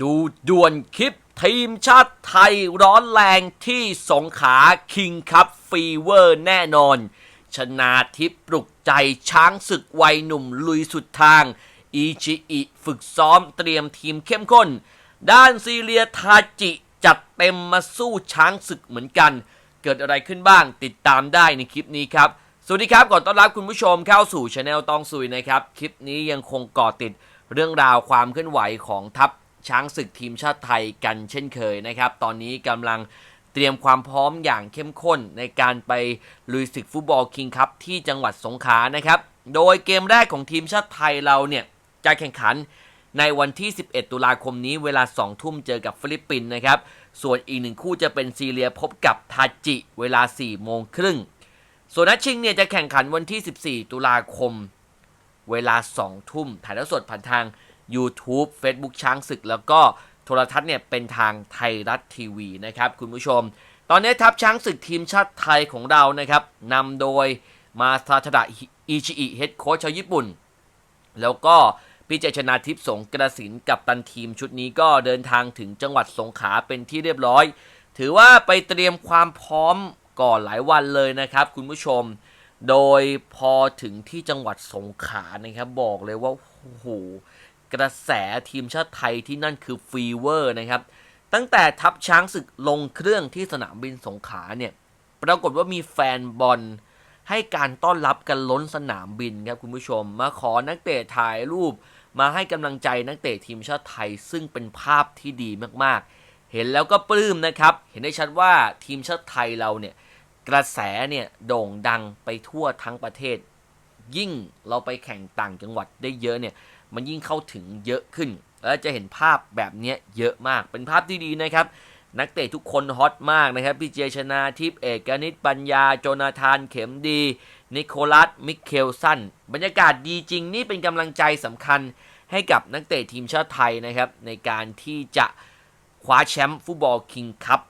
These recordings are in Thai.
ดูด่วนคลิปทีมชาติไทยร้อนแรงที่สงขาคิงคัพฟีเวอร์แน่นอน ชนาทิพย์ปลุกใจช้างศึกวัยหนุ่มลุยสุดทาง อีชิอิฝึกซ้อมเตรียมทีมเข้มข้น ด้านซีเรียทาจิจัดเต็มมาสู้ช้างศึกเหมือนกัน เกิดอะไรขึ้นบ้างติดตามได้ในคลิปนี้ครับ สวัสดีครับก่อนต้อนรับคุณผู้ชมเข้าสู่ช anel ตองซุยนะครับ คลิปนี้ยังคงเกาะติดเรื่องราวความเคลื่อนไหวของทัพ ช้างศึกทีมชาติไทยกันเช่นเคยนะครับ ตอนนี้กำลังเตรียมความพร้อมอย่างเข้มข้นในการไปลุยศึกฟุตบอลคิงคัพที่จังหวัดสงขลานะครับ โดยเกมแรกของทีมชาติไทยเราเนี่ยจะแข่งขันในวันที่ 11 ตุลาคมนี้เวลา 2 ทุ่มเจอกับฟิลิปปินส์นะครับ ส่วนอีกหนึ่งคู่จะเป็นซีเรียพบกับทาจิเวลา 4 โมงครึ่ง ส่วนนัดชิงเนี่ยจะแข่งขันวันที่ 14 ตุลาคม เวลา 2 ทุ่มถ่ายทอดสดผ่านทาง YouTube Facebook ช้างศึก แล้วก็โทรทัศน์เนี่ยเป็นทางไทยรัฐทีวีนะครับคุณผู้ชม ตอนนี้ทัพช้างศึกทีมชาติไทยของเรานะครับนำโดยมาซาทดะอิชิอิเฮดโค้ชชาวญี่ปุ่น แล้วก็พี่เจชนาทิพย์สงกระสินกับตันทีมชุดนี้ก็เดินทางถึงจังหวัดสงขลาเป็นที่เรียบร้อย ถือว่าไปเตรียมความพร้อมก่อนหลายวันเลยนะครับคุณผู้ชม โดยพอถึงที่จังหวัดสงขลานะครับบอกเลยว่าโอ้โห กระแสทีมชาติไทยที่นั่นคือฟีเวอร์นะครับ ตั้งแต่ทัพช้างศึกลงเครื่องที่สนามบินสงขลาเนี่ย ปรากฏว่ามีแฟนบอลให้การต้อนรับกันล้นสนามบินครับคุณผู้ชม มาขอนักเตะถ่ายรูป มาให้กำลังใจนักเตะทีมชาติไทย ซึ่งเป็นภาพที่ดีมากๆ เห็นแล้วก็ปลื้มนะครับ เห็นได้ชัดว่าทีมชาติไทยเราเนี่ยกระแสเนี่ยโด่งดังไปทั่วทั้งประเทศ ยิ่งเราไปแข่งต่างจังหวัดได้เยอะเนี่ย มันยิ่งเข้าถึงเยอะขึ้น แล้วจะเห็นภาพแบบนี้เยอะมาก เป็นภาพที่ดีนะครับ นักเตะทุกคนฮอตมากนะครับ พี่เจชนาทิพย์เอกนิตปัญญา โจนาธานเข็มดี นิโคลัส มิเคลสัน บรรยากาศดีจริง นี่เป็นกำลังใจสำคัญให้กับนักเตะทีมชาติไทยนะครับ ในการที่จะคว้าแชมป์ฟุตบอลคิงคัพ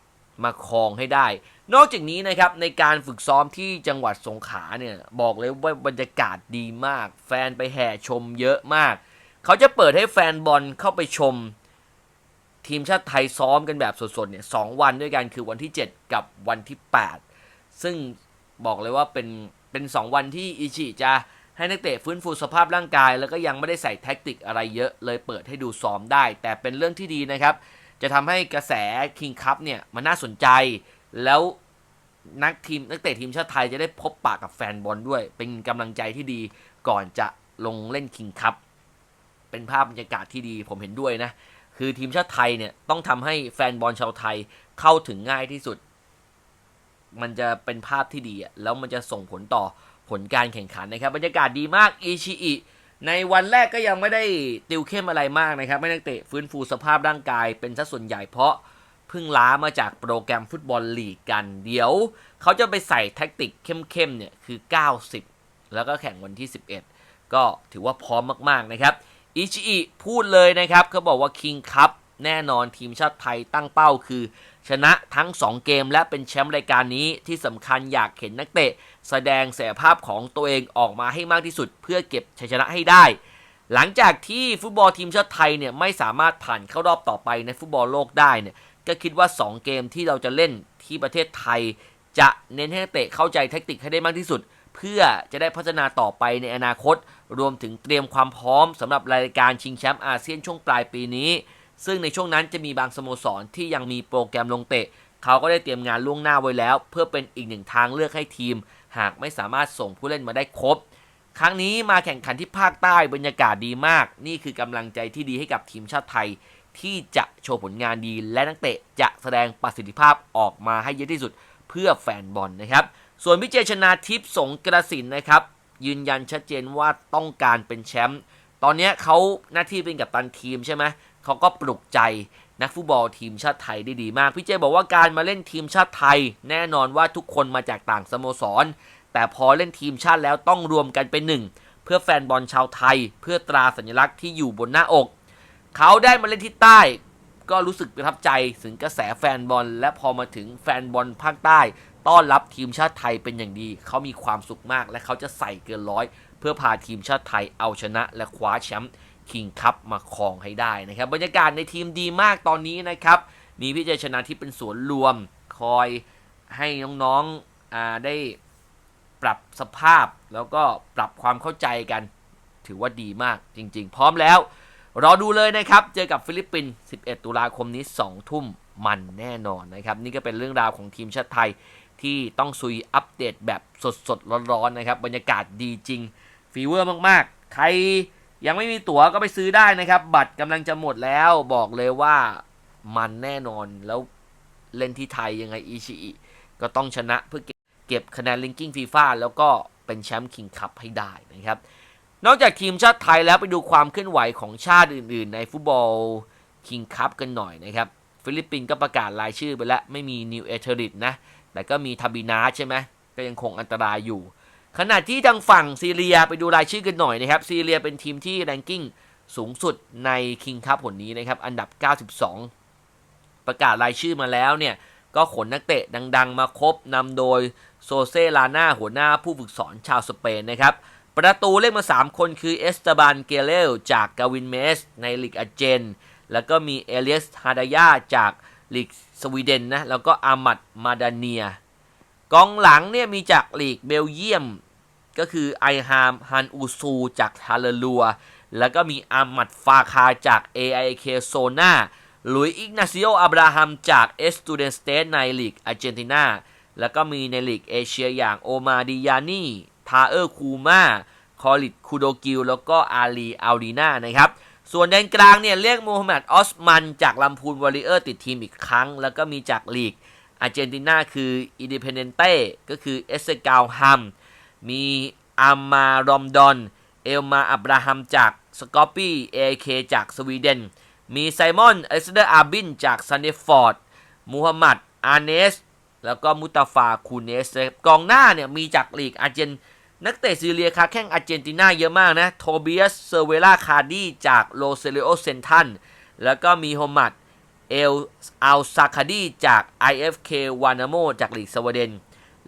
มาครองให้ได้ นอกจากนี้นะครับในการฝึกซ้อมที่จังหวัดสงขลาเนี่ยบอกเลยว่าบรรยากาศดีมาก แฟนไปแห่ชมเยอะมาก เขาจะเปิดให้แฟนบอลเข้าไปชม ทีมชาติไทยซ้อมกันแบบสดๆเนี่ยสองวันด้วยกันคือวันที่ 7 กับวันที่ 8 ซึ่งบอกเลยว่าเป็นเป็น 2 วันที่อิชิจะให้นักเตะฟื้นฟูสภาพร่างกาย แล้วก็ยังไม่ได้ใส่แท็กติกอะไรเยอะเลยเปิดให้ดูซ้อมได้ แต่เป็นเรื่องที่ดีนะครับ จะทำให้กระแสคิงคัพเนี่ยมันน่าสนใจ แล้วนักทีมนักเตะทีมชาติไทยจะได้พบปะกับแฟนบอลด้วย เป็นกำลังใจที่ดีก่อนจะลงเล่นคิงคัพ เป็นภาพบรรยากาศที่ดีผมเห็นด้วยนะ คือทีมชาติไทยเนี่ยต้องทำให้แฟนบอลชาวไทยเข้าถึงง่ายที่สุด มันจะเป็นภาพที่ดี แล้วมันจะส่งผลต่อผลการแข่งขันนะครับ บรรยากาศดีมากอิชิอิในวันแรกก็ยังไม่ได้ติวเข้มอะไรมากนะครับ ไม่นักเตะฟื้นฟูสภาพร่างกายเป็นซะส่วนใหญ่เพราะเพิ่งล้ามาจากโปรแกรมฟุตบอลลีกกัน เดี๋ยว เขาจะไปใส่แท็กติกเข้มๆเนี่ยคือ 90 แล้วก็แข่งวันที่ 11 ก็ถือว่าพร้อมมากๆนะครับ อิชิอิพูดเลยนะครับเขาบอกว่าคิงคัพแน่นอนทีมชาติไทยตั้งเป้าคือ ชนะทั้ง 2 เกมและเป็นแชมป์รายการนี้ที่สำคัญอยากเห็นนักเตะ แสดงศักยภาพของตัวเองออกมาให้มากที่สุด เพื่อเก็บชัยชนะให้ได้ หลังจากที่ฟุตบอลทีมชาติไทยเนี่ยไม่สามารถผ่านเข้ารอบต่อไปในฟุตบอลโลกได้เนี่ยก็คิดว่า 2 เกมที่เราจะเล่นที่ประเทศไทย จะเน้นให้นักเตะเข้าใจแทคติกให้ได้มากที่สุด เพื่อจะได้พัฒนาต่อไปในอนาคต รวมถึงเตรียมความพร้อมสำหรับรายการชิงแชมป์อาเซียนช่วงปลายปีนี้ ซึ่งในช่วงนั้นจะมีบางสโมสรที่ยังมีโปรแกรมลงเตะ เขาก็ได้เตรียมงานล่วงหน้าไว้แล้ว เพื่อเป็นอีกหนึ่งทางเลือกให้ทีม หากไม่สามารถส่งผู้เล่นมาได้ครบ ครั้งนี้มาแข่งขันที่ภาคใต้บรรยากาศดีมาก นี่คือกำลังใจที่ดีให้กับทีมชาติไทย ที่จะโชว์ผลงานดีและนักเตะจะแสดงประสิทธิภาพออกมาให้เยอะที่สุดเพื่อแฟนบอลนะครับ ส่วนพิเจชนาทิพย์สงกระสินนะครับ ยืนยันชัดเจนว่าต้องการเป็นแชมป์ตอนนี้เขาหน้าที่เป็นกัปตันทีมใช่ไหมเขาก็ปลุกใจนักฟุตบอลทีมชาติไทยได้ดีมาก พี่เจบอกว่าการมาเล่นทีมชาติไทย แน่นอนว่าทุกคนมาจากต่างสโมสร แต่พอเล่นทีมชาติแล้วต้องรวมกันเป็นหนึ่ง เพื่อแฟนบอลชาวไทย เพื่อตราสัญลักษณ์ที่อยู่บนหน้าอก เขาได้มาเล่นที่ใต้ ก็รู้สึกประทับใจถึงกระแสแฟนบอล และพอมาถึงแฟนบอลภาคใต้ ต้อนรับทีมชาติไทยเป็นอย่างดี เขามีความสุขมากและเขาจะใส่เกินร้อย เพื่อพาทีมชาติไทยเอาชนะและคว้าแชมป์คิงคัพมาครองให้ได้นะครับ บรรยากาศในทีมดีมากตอนนี้นะครับ มีพี่เจชนะที่เป็นสวนรวม คอยให้น้องๆได้ปรับสภาพแล้วก็ปรับความเข้าใจกัน ถือว่าดีมากจริง ๆ พร้อมแล้วรอดูเลยนะครับ เจอกับฟิลิปปินส์11 ตุลาคมนี้ 2 ทุ่มมันแน่นอนนะครับ นี่ก็เป็นเรื่องราวของทีมชาติไทย ที่ต้องซุยอัปเดตแบบสดๆ ร้อนๆนะครับ บรรยากาศดีจริงฟีเวอร์มากๆ ใครยังไม่มีตั๋วก็ไปซื้อได้นะครับ บัตรกำลังจะหมดแล้วบอกเลยว่ามันแน่นอนแล้วเล่นที่ไทยยังไงอิชิอิก็ต้องชนะเพื่อเก็บคะแนนลิงกิ้งฟีฟ่าแล้วก็เป็นแชมป์คิงคัพให้ได้นะครับ นอกจากทีมชาติไทยแล้วไปดูความเคลื่อนไหวของชาติอื่น ๆ ในฟุตบอลคิงคัพกันหน่อยนะครับ ฟิลิปปินส์ก็ประกาศรายชื่อไปแล้ว ไม่มีนิวเอเทอริตนะ แต่ก็มีทาบินาใช่ไหมก็ยังคงอันตรายอยู่ ขณะที่ทางฝั่งซีเรียไปดูรายชื่อกันหน่อยนะครับ ซีเรียเป็นทีมที่แรงกิ้งสูงสุดในคิงคัพผลนี้นะครับ อันดับ 92 ประกาศรายชื่อมาแล้วเนี่ย ก็ขนนักเตะดัง ๆ มาครบนำโดยโซเซลาน่าหัวหน้าผู้ฝึกสอนชาวสเปนนะครับ ประตูเล่นมา 3 คนคือเอสตาบานเกเลลจากกาวินเมส ในลีกอาเจน แล้วก็มีเอเลียสฮาดายาจาก ลีกสวีเดนนะ แล้วก็อามัดมาดาเนีย กองหลังเนี่ยมีจากลีกเบลเยียม ก็คือไอฮามฮันอูซูจากทาเลลัว แล้วก็มีอามัดฟาคาจาก AIK โซนาลุยอิกนาซิโออับราฮัมจากเอสตูเดนสเตทในลีกอาร์เจนตินา แล้วก็มีในลีกเอเชียอย่างโอมาดิยานีทาเออร์คูมาคอลิดคูโดกิลแล้วก็อาลีอัลดีนานะครับ ส่วนแดนกลางเนี่ยเรียกโมฮัมหมัดออสมันจากลำพูนวอริเออร์ติดทีมอีกครั้ง แล้วก็มีจากลีกอาร์เจนตินาคืออินดิเพนเดนเต้ก็คือเอสเซกาลฮัมมีอามารอมดอน เอลมาอับราฮัมจากสกอปปี้เอเคจากสวีเดน มีไซมอนเอสเดอร์อาบินจากซันเดฟอร์ดมูฮัมหมัดอาเนส แล้วก็มุตาฟาคูเนสกองหน้าเนี่ยมีจากลีกอาร์เจน นักเตะซีเรียคาแข้งอาร์เจนตินาเยอะมากนะ โทเบียส เซเวล่า คาร์ดีจากโลเซเลโอเซนทัน แล้วก็มีโฮมัดเอลอัลซาคาดีจาก IFK วานาโมจากลีกสวีเดน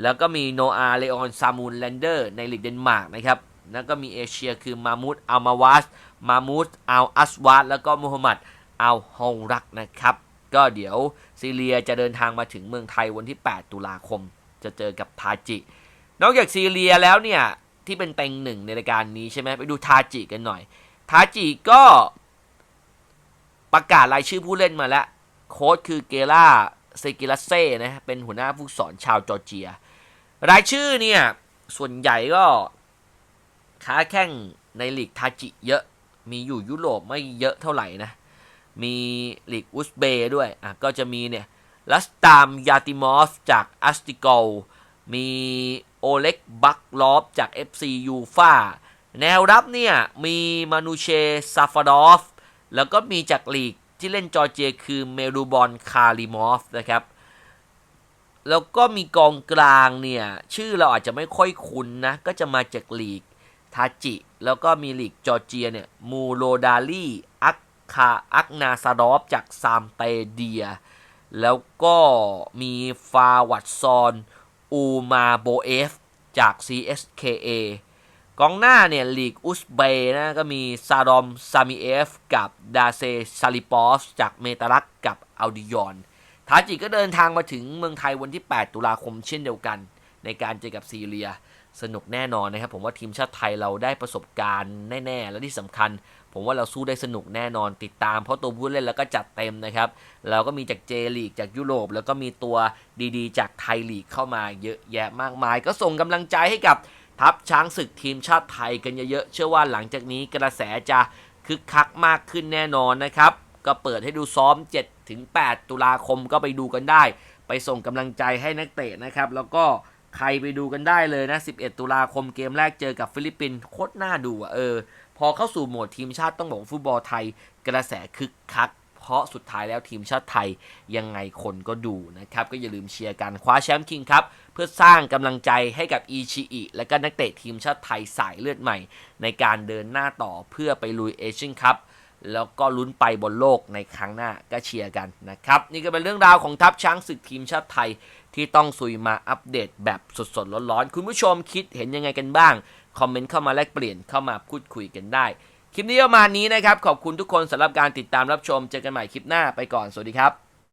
แล้วก็มีโนอาเลออนซามูนแลนเดอร์ในลีกเดนมาร์กนะครับ แล้วก็มีเอเชียคือมามูดอัลมาวาส มามูดอัลอัสวาดแล้วก็มูฮัมหมัดอัลฮองรักนะครับ ก็เดี๋ยวซีเรียจะเดินทางมาถึงเมืองไทยวันที่ 8 ตุลาคม จะเจอกับทาจิ นอกจากซีเรียแล้วเนี่ย ที่เป็นเต็งหนึ่งในรายการนี้ใช่ไหมไปดูทาจิกันหน่อย ทาจิก็ประกาศรายชื่อผู้เล่นมาแล้ว โค้ชคือเกล่าเซกิลัสเซ่นะเป็นหัวหน้าผู้สอนชาวจอร์เจีย รายชื่อเนี่ย ส่วนใหญ่ก็ค้าแข่งในลีกทาจิเยอะมีอยู่ยุโรปไม่เยอะเท่าไหร่นะ มีลีกอุซเบย์ด้วยอะก็จะมีเนี่ยลัสตามยาติมอฟจากอัสติโกมี อเล็กบักลอฟจาก FC ยูฟาแนวรับเนี่ย มีมานูเชซาฟาดอฟ แล้วก็มีจากลีกที่เล่นจอร์เจียคือเมรูบอลคาริมอฟนะครับ แล้วก็มีกองกลางเนี่ย ชื่อเราอาจจะไม่ค่อยคุ้นนะ ก็จะมาจากลีกทาจิ แล้วก็มีลีกจอร์เจียเนี่ยมูโรดาลีอักคาอักนาซาดอฟจากซามเตเดีย แล้วก็มีฟาวัตซอน อูมาโบเอฟจาก CSKA กองหน้าเนี่ยลีกอุซเบย์นะก็มีซาดอมซามิเอฟกับดาเซซาลิปอสจากเมตารักกับอัลดิยอนทาจิก็เดินทางมาถึงเมืองไทยวันที่ 8 ตุลาคมเช่นเดียวกัน ในการเจอกับซีเรีย สนุกแน่นอนนะครับ ผมว่าทีมชาติไทยเราได้ประสบการณ์แน่ ๆ และที่สำคัญ ผมว่าเราสู้ได้สนุกแน่นอนติดตาม เพราะตัวผู้เล่นแล้วก็จัดเต็มนะครับเราก็มีจากเจลีกจากยุโรป แล้วก็มีตัวดีๆ จากไทยลีกเข้ามาเยอะแยะมากมาย ก็ส่งกำลังใจให้กับทัพช้างศึกทีมชาติไทยกันเยอะๆเชื่อว่าหลังจากนี้กระแสจะคึกคักมากขึ้นแน่นอนนะครับ ก็เปิดให้ดูซ้อม7ถึง8ตุลาคมก็ไปดูกันได้ ไปส่งกำลังใจให้นักเตะนะครับ แล้วก็ ใครไปดูกันได้เลยนะ 11 ตุลาคมเกมแรกเจอกับฟิลิปปินส์โคตรน่าดูอะเออ พอเข้าสู่โหมดทีมชาติต้องบอกฟุตบอลไทยกระแสคึกคัก เพราะสุดท้ายแล้วทีมชาติไทยยังไงคนก็ดูนะครับ ก็อย่าลืมเชียร์กันคว้าแชมป์คิงครับ เพื่อสร้างกำลังใจให้กับอีชิอิและก็นักเตะทีมชาติไทยสายเลือดใหม่ ในการเดินหน้าต่อเพื่อไปลุยเอเชียนคัพ แล้วก็ลุ้นไปบนโลกในครั้งหน้าก็เชียร์กันนะครับ นี่ก็เป็นเรื่องราวของทัพช้างศึกทีมชาติไทยที่ต้องซุยมาอัปเดตแบบสดๆร้อนๆ คุณผู้ชมคิดเห็นยังไงกันบ้าง คอมเมนต์เข้ามาแลกเปลี่ยนเข้ามาพูดคุยกันได้ คลิปนี้ประมาณนี้นะครับ ขอบคุณทุกคนสำหรับการติดตามรับชม เจอกันใหม่คลิปหน้าไปก่อน สวัสดีครับ